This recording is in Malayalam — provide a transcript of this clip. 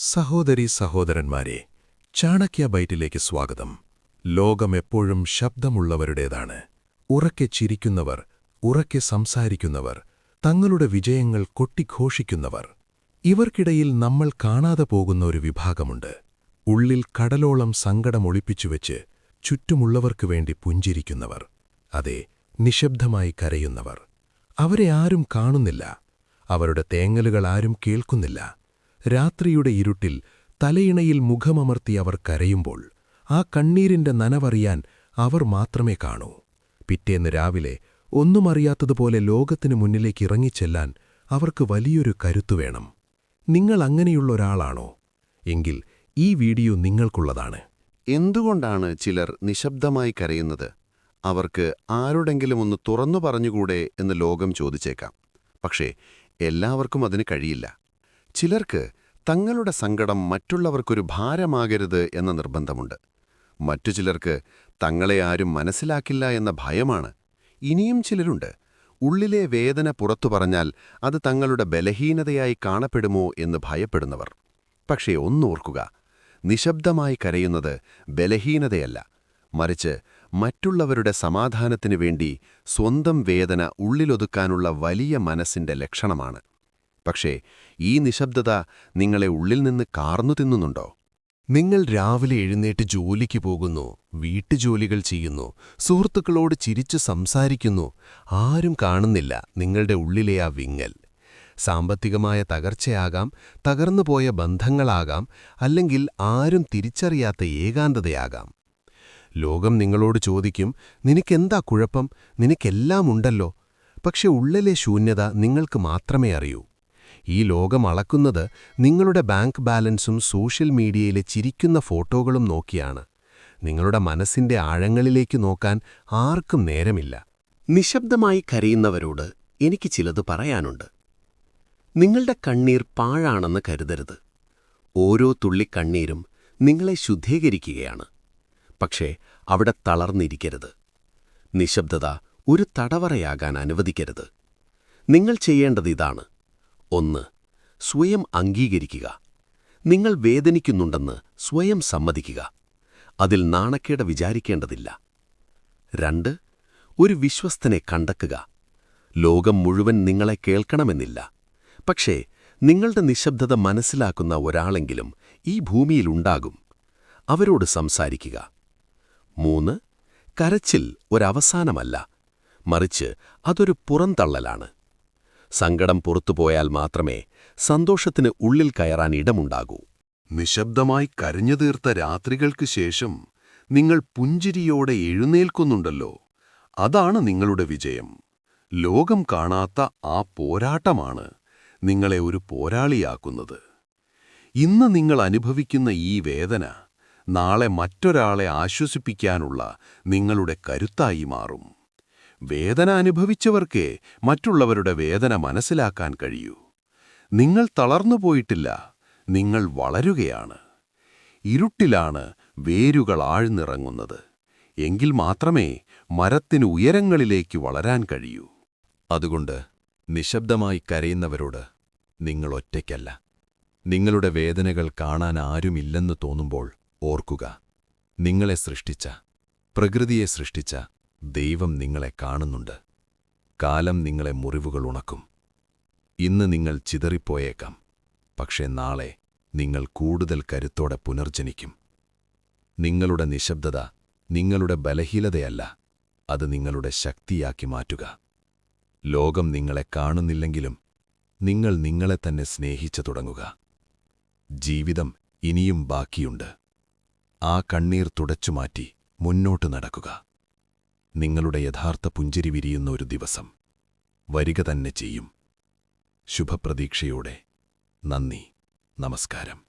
സഹോദരി സഹോദരന്മാരെ ചാണക്യ ബൈറ്റിലേക്ക് സ്വാഗതം. ലോകം എപ്പോഴും ശബ്ദമുള്ളവരുടേതാണ്. ഉറക്കെ ചിരിക്കുന്നവർ ഉറക്കെ സംസാരിക്കുന്നവർ തങ്ങളുടെ വിജയങ്ങൾ കൊട്ടിഘോഷിക്കുന്നവർ. ഇവർക്കിടയിൽ നമ്മൾ കാണാതെ പോകുന്ന ഒരു വിഭാഗമുണ്ട്. ഉള്ളിൽ കടലോളം സങ്കടമൊളിപ്പിച്ചുവെച്ച് ചുറ്റുമുള്ളവർക്കു വേണ്ടി പുഞ്ചിരിക്കുന്നവർ. അതെ നിശബ്ദമായി കരയുന്നവർ. അവരെ ആരും കാണുന്നില്ല. അവരുടെ തേങ്ങലുകൾ ആരും കേൾക്കുന്നില്ല. രാത്രിയുടെ ഇരുട്ടിൽ തലയിണയിൽ മുഖമമർത്തി അവർ കരയുമ്പോൾ ആ കണ്ണീരിന്റെ നനവറിയാൻ അവർ മാത്രമേ കാണൂ. പിറ്റേന്ന് രാവിലെ ഒന്നുമറിയാത്തതുപോലെ ലോകത്തിനു മുന്നിലേക്ക് ഇറങ്ങിച്ചെല്ലാൻ അവർക്ക് വലിയൊരു കരുത്തു വേണം. നിങ്ങൾ അങ്ങനെയുള്ള ഒരാളാണോ? എങ്കിൽ ഈ വീഡിയോ നിങ്ങൾക്കുള്ളതാണ്. എന്തുകൊണ്ടാണ് ചിലർ നിശബ്ദമായി കരയുന്നത്? അവർക്ക് ആരോടെങ്കിലും ഒന്ന് തുറന്നു പറഞ്ഞുകൂടെ എന്ന് ലോകം ചോദിച്ചേക്കാം. പക്ഷേ എല്ലാവർക്കും അതിന് കഴിയില്ല. ചിലർക്ക് തങ്ങളുടെ സങ്കടം മറ്റുള്ളവർക്കൊരു ഭാരമാകരുത് എന്ന നിർബന്ധമുണ്ട്. മറ്റു ചിലർക്ക് തങ്ങളെ ആരും മനസ്സിലാക്കില്ല എന്ന ഭയമാണ്. ഇനിയും ചിലരുണ്ട്. ഉള്ളിലെ വേദന പുറത്തു പറഞ്ഞാൽ അത് തങ്ങളുടെ ബലഹീനതയായി കാണപ്പെടുമോ എന്ന് ഭയപ്പെടുന്നവർ. പക്ഷേ ഒന്നോർക്കുക നിശബ്ദമായി കരയുന്നത് ബലഹീനതയല്ല. മറിച്ച് മറ്റുള്ളവരുടെ സമാധാനത്തിനു വേണ്ടി സ്വന്തം വേദന ഉള്ളിലൊതുക്കാനുള്ള വലിയ മനസ്സിന്റെ ലക്ഷണമാണ്. പക്ഷേ ഈ നിശബ്ദത നിങ്ങളെ ഉള്ളിൽ നിന്ന് കാർന്നു തിന്നുന്നുണ്ടോ? നിങ്ങൾ രാവിലെ എഴുന്നേറ്റ് ജോലിക്ക് പോകുന്നു വീട്ടുജോലികൾ ചെയ്യുന്നു സുഹൃത്തുക്കളോട് ചിരിച്ചു സംസാരിക്കുന്നു ആരും കാണുന്നില്ല നിങ്ങളുടെ ഉള്ളിലെ ആ വിങ്ങൽ. സാമ്പത്തികമായ തകർച്ചയാകാം തകർന്നുപോയ ബന്ധങ്ങളാകാം അല്ലെങ്കിൽ ആരും തിരിച്ചറിയാത്ത ഏകാന്തതയാകാം. ലോകം നിങ്ങളോട് ചോദിക്കും നിനക്കെന്താ കുഴപ്പം? നിനക്കെല്ലാം ഉണ്ടല്ലോ പക്ഷെ ഉള്ളിലെ ശൂന്യത നിങ്ങൾക്ക് മാത്രമേ അറിയൂ. ഈ ലോകം അളക്കുന്നത് നിങ്ങളുടെ ബാങ്ക് ബാലൻസും സോഷ്യൽ മീഡിയയിലെ ചിരിക്കുന്ന ഫോട്ടോകളും നോക്കിയാണ്. നിങ്ങളുടെ മനസ്സിന്റെ ആഴങ്ങളിലേക്ക് നോക്കാൻ ആർക്കും നേരമില്ല. നിശബ്ദമായി കരയുന്നവരോട് എനിക്ക് ചിലത് പറയാനുണ്ട്. നിങ്ങളുടെ കണ്ണീർ പാഴാണെന്ന് കരുതരുത്. ഓരോ തുള്ളി കണ്ണീരും നിങ്ങളെ ശുദ്ധീകരിക്കുകയാണ്. പക്ഷേ അവിടെ തളർന്നിരിക്കരുത്. നിശബ്ദത ഒരു തടവറയാകാൻ അനുവദിക്കരുത്. നിങ്ങൾ ചെയ്യേണ്ടത് ഇതാണ്. ഒന്ന്. സ്വയം അംഗീകരിക്കുക. നിങ്ങൾ വേദനിക്കുന്നുണ്ടെന്ന് സ്വയം സമ്മതിക്കുക. അതിൽ നാണക്കേട വിചാരിക്കേണ്ടതില്ല. രണ്ട്. ഒരു വിശ്വസ്തനെ കണ്ടെക്കുക ലോകം മുഴുവൻ നിങ്ങളെ കേൾക്കണമെന്നില്ല. പക്ഷേ നിങ്ങളുടെ നിശബ്ദത മനസ്സിലാക്കുന്ന ഒരാളെങ്കിലും ഈ ഭൂമിയിലുണ്ടാകും അവരോട് സംസാരിക്കുക. മൂന്ന്. കരച്ചിൽ ഒരവസാനമല്ല. മറിച്ച് അതൊരു പുറന്തള്ളലാണ്. സങ്കടം പുറത്തുപോയാൽ മാത്രമേ സന്തോഷത്തിന് ഉള്ളിൽ കയറാൻ ഇടമുണ്ടാകൂ. നിശബ്ദമായി കരഞ്ഞു തീർത്ത രാത്രികൾക്ക് ശേഷം നിങ്ങൾ പുഞ്ചിരിയോടെ എഴുന്നേൽക്കുന്നുണ്ടല്ലോ. അതാണ് നിങ്ങളുടെ വിജയം. ലോകം കാണാത്ത ആ പോരാട്ടമാണ് നിങ്ങളെ ഒരു പോരാളിയാക്കുന്നത്. ഇന്ന് നിങ്ങൾ അനുഭവിക്കുന്ന ഈ വേദന നാളെ മറ്റൊരാളെ ആശ്വസിപ്പിക്കാനുള്ള നിങ്ങളുടെ കരുത്തായി മാറും. വേദന അനുഭവിച്ചവർക്കേ മറ്റുള്ളവരുടെ വേദന മനസ്സിലാക്കാൻ കഴിയൂ. നിങ്ങൾ തളർന്നുപോയിട്ടില്ല നിങ്ങൾ വളരുകയാണ്. ഇരുട്ടിലാണ് വേരുകൾ ആഴ്ന്നിറങ്ങുന്നത്. എങ്കിൽ മാത്രമേ മരത്തിന് ഉയരങ്ങളിലേക്ക് വളരാൻ കഴിയൂ. അതുകൊണ്ട് നിശബ്ദമായി കരയുന്നവരോട് നിങ്ങൾ ഒറ്റയ്ക്കല്ല. നിങ്ങളുടെ വേദനകൾ കാണാൻ ആരുമില്ലെന്ന് തോന്നുമ്പോൾ ഓർക്കുക. നിങ്ങളെ സൃഷ്ടിച്ച പ്രകൃതിയെ സൃഷ്ടിച്ച ദൈവം നിങ്ങളെ കാണുന്നുണ്ട്. കാലം നിങ്ങളെ മുറിവുകൾ ഉണക്കും. ഇന്ന് നിങ്ങൾ ചിതറിപ്പോയേക്കാം. പക്ഷേ നാളെ നിങ്ങൾ കൂടുതൽ കരുത്തോടെ പുനർജനിക്കും. നിങ്ങളുടെ നിശബ്ദത നിങ്ങളുടെ ബലഹീനതയല്ല അത് നിങ്ങളുടെ ശക്തിയാക്കി മാറ്റുക. ലോകം നിങ്ങളെ കാണുന്നില്ലെങ്കിലും നിങ്ങൾ നിങ്ങളെ തന്നെ സ്നേഹിച്ചു തുടങ്ങുക. ജീവിതം ഇനിയും ബാക്കിയുണ്ട്. ആ കണ്ണീർ തുടച്ചുമാറ്റി മുന്നോട്ടു നടക്കുക. നിങ്ങളുടെ യഥാർത്ഥ പുഞ്ചിരി വിരിയുന്ന ഒരു ദിവസം. വരിക തന്നെ ചെയ്യും. ശുഭപ്രതീക്ഷയോടെ നന്ദി. നമസ്കാരം.